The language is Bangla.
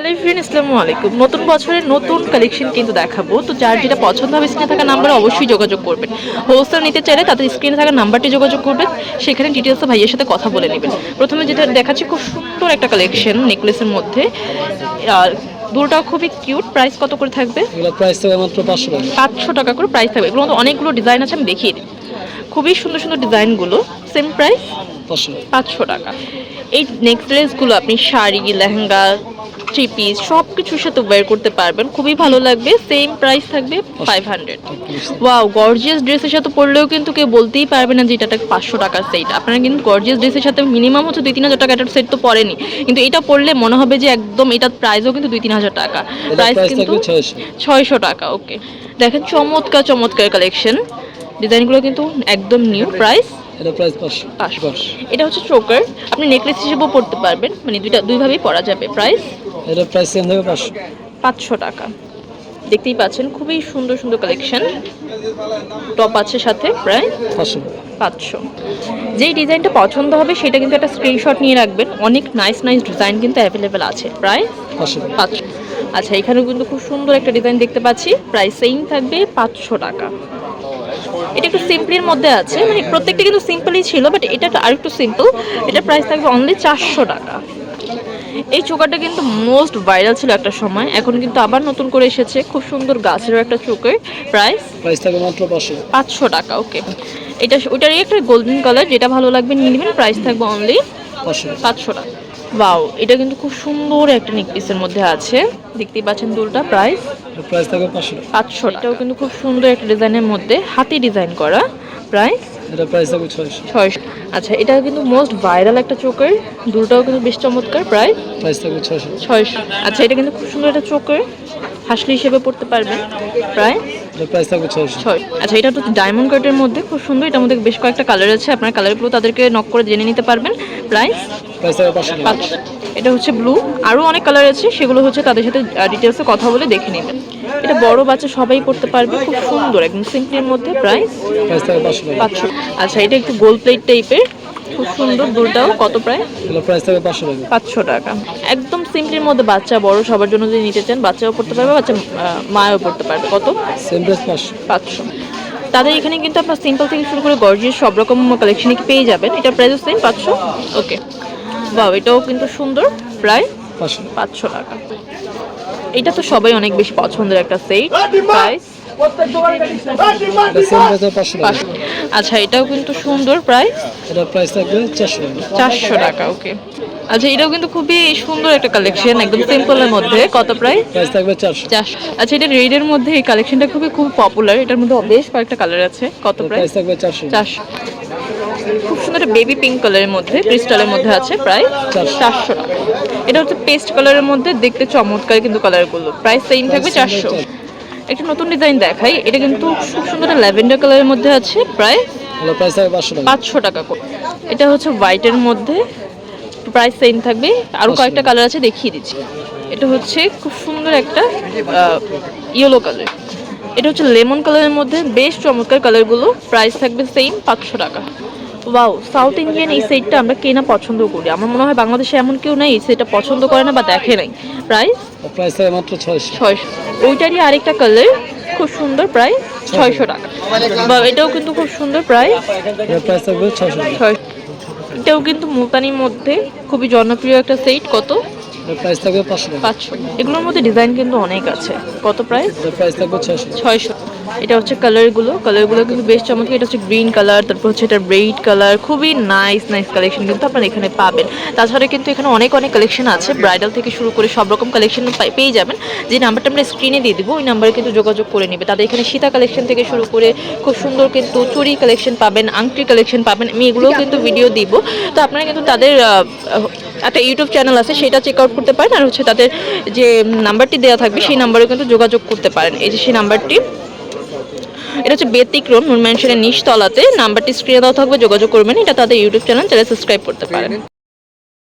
হ্যালো ফ্রেন্ড আসসালামু আলাইকুম। নতুন বছরের নতুন কালেকশন কিন্তু দেখাবো। তো যার যেটা পছন্দ হবে স্ক্রিনে থাকা নাম্বারে অবশ্যই যোগাযোগ করবেন। হোলসেল নিতে চাইলে তাদের স্ক্রিনে থাকা নাম্বারটি যোগাযোগ করবেন। সেখানে ডিটেলসে ভাইয়ের সাথে কথা বলে নেবেন। প্রথমে যেটা দেখাচ্ছি খুব সুন্দর একটা কালেকশন নেকলেসের মধ্যে। আর দুটোটাও খুবই কিউট প্রাইস কত করে থাকবে? প্রাইস থাকবে মাত্র পাঁচশো টাকা। পাঁচশো টাকা করে প্রাইস থাকবে। এগুলো অনেকগুলো ডিজাইন আছে আমি দেখিয়ে দিই। খুবই সুন্দর সুন্দর ডিজাইনগুলো সেম প্রাইস পাঁচশো টাকা। এই নেকলেসগুলো আপনি শাড়ি লেহেঙ্গা থ্রি পিস সব কিছুর সাথে ওয়্যার করতে পারবেন। খুবই ভালো লাগবে সেম প্রাইস থাকবে ফাইভ হান্ড্রেড ওয়াও গর্জিয়াস ড্রেসের সাথে পরলেও কিন্তু কেউ বলতেই পারবে না যে এটা একটা পাঁচশো টাকার সেট আপনারা কিন্তু গর্জিয়াস ড্রেসের সাথে মিনিমাম হচ্ছে দুই তিন হাজার টাকা একটা সেট তো পড়েনি কিন্তু এটা পরলে মনে হবে যে একদম এটার প্রাইসও কিন্তু দুই তিন হাজার টাকা। প্রাইস কিন্তু ছয়শো। টাকা ওকে দেখেন চমৎকার চমৎকার কালেকশন ডিজাইনগুলো কিন্তু একদম নিউ প্রাইস এটা প্রাইস পাঁচশো। এটা হচ্ছে চোকার আপনি নেকলেস হিসেবেও পড়তে পারবেন। মানে দুইটা দুইভাবেই পরা যাবে প্রাইস এটা প্রাইস সেম থাকবে পাঁচশো। পাঁচশো টাকা। দেখতেই পাচ্ছেন খুবই সুন্দর সুন্দর কালেকশন টপ আছে সাথে প্রায় পাঁচশো। পাঁচশো। যেই ডিজাইনটা পছন্দ হবে সেটা কিন্তু একটা স্ক্রিনশট নিয়ে রাখবেন। অনেক নাইস নাইস ডিজাইন কিন্তু অ্যাভেলেবেল আছে প্রায় পাঁচশো। আচ্ছা এখানেও কিন্তু খুব সুন্দর একটা ডিজাইন দেখতে পাচ্ছি। প্রাইস সেম থাকবে পাঁচশো টাকা। এটা একটু সিম্পলের মধ্যে আছে মানে প্রত্যেকটা কিন্তু সিম্পলই ছিল বাট এটা আর একটু সিম্পল এটা প্রাইস থাকবে অনলি চারশো টাকা। এই চোকারটা কিন্তু মোস্ট ভাইরাল ছিল একটা সময় এখন কিন্তু আবার নতুন করে এসেছে খুব সুন্দর গাছেরও একটা চোখের প্রাইস প্রাইস থাকবে মাত্র পাঁচশো। পাঁচশো টাকা ওকে এটা ওইটারই একটা গোল্ডেন কালার যেটা ভালো লাগবে নিয়ে নেবেন প্রাইস থাকবে অনলি পাঁচশো টাকা। বাও এটা কিন্তু খুব সুন্দর একটা নেক পিসের মধ্যে আছে। দেখতেই পাচ্ছেন দুলটা প্রাইস প্রাইস থাকবে পাঁচশো পাঁচশো এটাও কিন্তু খুব সুন্দর একটা ডিজাইনের মধ্যে হাতি ডিজাইন করা প্রাইস এটা প্রাইস ছয়শো। ছয়শো। আচ্ছা এটা কিন্তু মোস্ট ভাইরাল একটা চোখের দুলটাও কিন্তু বেশ চমৎকার প্রায় প্রাইস থাকবে ছয়শো। ছয়শো। আচ্ছা এটা কিন্তু খুব সুন্দর একটা চোখের হাসলি হিসেবে পড়তে পারবেন প্রায় প্রাইস থাকবে ছয়শো। ছয় আচ্ছা এটা হচ্ছে ডায়মন্ড কাটের মধ্যে খুব সুন্দর এটার মধ্যে বেশ কয়েকটা কালার আছে আপনার কালারগুলো তাদেরকে নক করে জেনে নিতে পারবেন প্রাইস প্রাইস থাকবে পাঁচশো টাকা। পাঁচ এটা হচ্ছে ব্লু আরও অনেক কালার আছে সেগুলো হচ্ছে তাদের সাথে ডিটেলসে কথা বলে দেখে নেবেন। এটা বড় বাচ্চা সবাই করতে পারবে খুব সুন্দর একদম সিম্পলের মধ্যে প্রাইস পাঁচশো। আচ্ছা এটা একটু গোল প্লেট টাইপের খুব সুন্দর দুলটাও কত প্রায়? পাঁচশো টাকা। একদম সিম্পলের মধ্যে বাচ্চা বড় সবার জন্য যদি নিতে চান বাচ্চাও পড়তে পারবে বাচ্চা মায়ও পড়তে পারবে। কত? পাঁচশো। তাদের এখানে কিন্তু আপনার সিম্পল থেকে শুরু করে গর্জিয়াস সব রকম কালেকশনই পেয়ে যাবেন। এটা প্রাইস সেম পাঁচশো? ওকে বাহ এটাও কিন্তু সুন্দর প্রায় পাঁচশো টাকা। এটা তো সবাই অনেক বেশি পছন্দের একটা সেট। প্রাইস প্রাইস আচ্ছা এটাও কিন্তু সুন্দর প্রায় এটা প্রাইস থাকবে চারশো টাকা। চারশো টাকা ওকে আচ্ছা এটাও কিন্তু খুবই সুন্দর একটা কালেকশন একদম সিম্পলের মধ্যে। কত প্রায় প্রাইস থাকবে চারশো। চারশো। আচ্ছা এটা রেড এর মধ্যে এই কালেকশনটা খুবই খুব পপুলার এটার মধ্যে বেশ কয়েকটা কালার আছে। কত প্রায় প্রাইস থাকবে চারশো। চারশো। খুব সুন্দর বেবি পিঙ্ক কালারের মধ্যে ক্রিস্টালের মধ্যে আছে প্রায় চারশো। চারশো টাকা। এটা হচ্ছে পেস্ট কালারের মধ্যে দেখতে চমৎকার কিন্তু কালারগুলো প্রাইস সেম থাকবে চারশো। একটা নতুন ডিজাইন দেখাই। এটা কিন্তু খুব সুন্দর ল্যাভেন্ডার কালারের মধ্যে আছে প্রায় পাঁচশো টাকা। করে। এটা হচ্ছে হোয়াইটের মধ্যে। প্রাইস সেম থাকবে। আরও কয়েকটা কালার আছে দেখিয়ে দিচ্ছি। এটা হচ্ছে খুব সুন্দর একটা ইয়েলো কালার এটা হচ্ছে লেমন কালারের মধ্যে। বেশ চমৎকার কালারগুলো প্রাইস থাকবে সেম পাঁচশো টাকা। ওয়াও সাউথ ইন্ডিয়ান এই সেটটা আমরা কেনা পছন্দ করি। আমার মনে হয় বাংলাদেশে এমন কেউ নেই এই সেটটা পছন্দ করে না বা দেখে নাই। প্রাইস প্রাইস মাত্র ছয়শো। ছয়শো। ওইটারই আরেকটা কালার খুব সুন্দর প্রায় ছয়শো টাকা। বা এটাও কিন্তু খুব সুন্দর প্রায় ছয়শো এটাও কিন্তু মুলতানির মধ্যে খুবই জনপ্রিয় একটা সেট কত? প্রাইস থাকবে পাঁচশো পাঁচশো। এগুলোর মধ্যে ডিজাইন কিন্তু অনেক আছে। কত প্রাইস প্রাইস থাকবে ছয়শো। ছয়শো। এটা হচ্ছে কালারগুলো কালারগুলো কিন্তু বেশ চমৎকার। এটা হচ্ছে গ্রিন কালার তারপর হচ্ছে এটা ব্রেড কালার খুবই নাইস নাইস কালেকশন কিন্তু আপনারা এখানে পাবেন। তাছাড়া কিন্তু এখানে অনেক অনেক কালেকশন আছে। ব্রাইডাল থেকে শুরু করে সব রকম কালেকশন পেয়ে যাবেন। যে নাম্বারটা আমরা স্ক্রিনে দিয়ে দিব ওই নাম্বারে কিন্তু যোগাযোগ করে নেবে। তাদের এখানে সীতা কালেকশন থেকে শুরু করে খুব সুন্দর কিন্তু চুরি কালেকশন পাবেন আংটি কালেকশন পাবেন। আমি এগুলোও কিন্তু ভিডিও দিব। তো আপনারা কিন্তু তাদের একটা ইউটিউব চ্যানেল আছে, সেটা চেক আউট করতে পারেন। আর হচ্ছে তাদের যে নাম্বারটি দেওয়া থাকবে, সেই নাম্বারে কিন্তু যোগাযোগ করতে পারেন। এই যে সেই নাম্বারটি এটা হচ্ছে ব্যতিক্রম নুন ম্যানশনের নিচতলাতে। নাম্বারটি স্ক্রিনে দেওয়া থাকবে, যোগাযোগ করবেন। এটা তাদের ইউটিউব চ্যানেল তারা সাবস্ক্রাইব করতে পারেন।